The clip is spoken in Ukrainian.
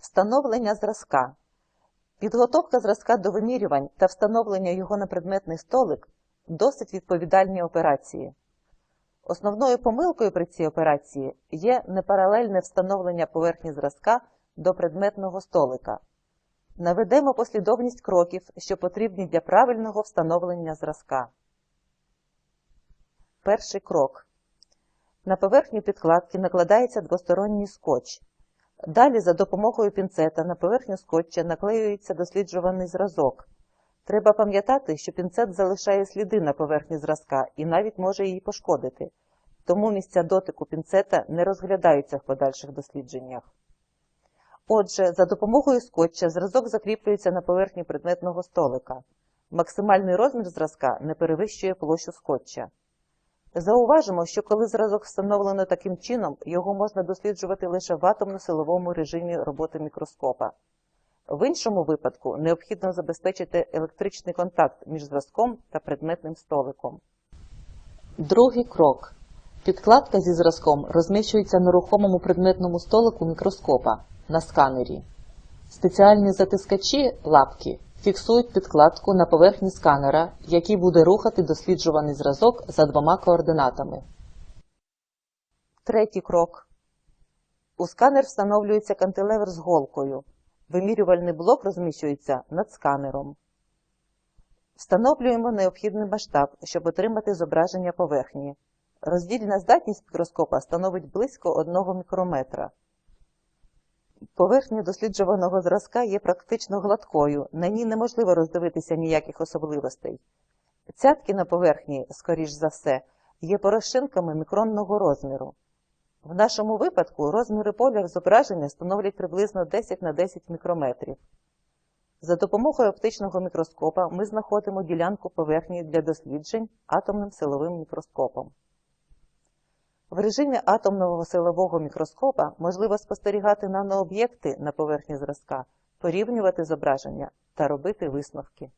Встановлення зразка. Підготовка зразка до вимірювань та встановлення його на предметний столик досить відповідальні операції. Основною помилкою при цій операції є непаралельне встановлення поверхні зразка до предметного столика. Наведемо послідовність кроків, що потрібні для правильного встановлення зразка. Перший крок. На поверхню підкладки накладається двосторонній скотч. Далі за допомогою пінцета на поверхню скотча наклеюється досліджуваний зразок. Треба пам'ятати, що пінцет залишає сліди на поверхні зразка і навіть може її пошкодити, тому місця дотику пінцета не розглядаються в подальших дослідженнях. Отже, за допомогою скотча зразок закріплюється на поверхні предметного столика. Максимальний розмір зразка не перевищує площу скотча. Зауважимо, що коли зразок встановлено таким чином, його можна досліджувати лише в атомно-силовому режимі роботи мікроскопа. В іншому випадку необхідно забезпечити електричний контакт між зразком та предметним столиком. Другий крок. Підкладка зі зразком розміщується на рухомому предметному столику мікроскопа на сканері. Спеціальні затискачі лапки фіксують підкладку на поверхні сканера, який буде рухати досліджуваний зразок за двома координатами. Третій крок. У сканер встановлюється кантилевер з голкою. Вимірювальний блок розміщується над сканером. Встановлюємо необхідний масштаб, щоб отримати зображення поверхні. Роздільна здатність мікроскопа становить близько 1 мікрометра. Поверхня досліджуваного зразка є практично гладкою, на ній неможливо роздивитися ніяких особливостей. Цятки на поверхні, скоріш за все, є порошинками мікронного розміру. В нашому випадку розміри поля зображення становлять приблизно 10 на 10 мікрометрів. За допомогою оптичного мікроскопа ми знаходимо ділянку поверхні для досліджень атомним силовим мікроскопом. В режимі атомного силового мікроскопа можливо спостерігати нанооб'єкти на поверхні зразка, порівнювати зображення та робити висновки.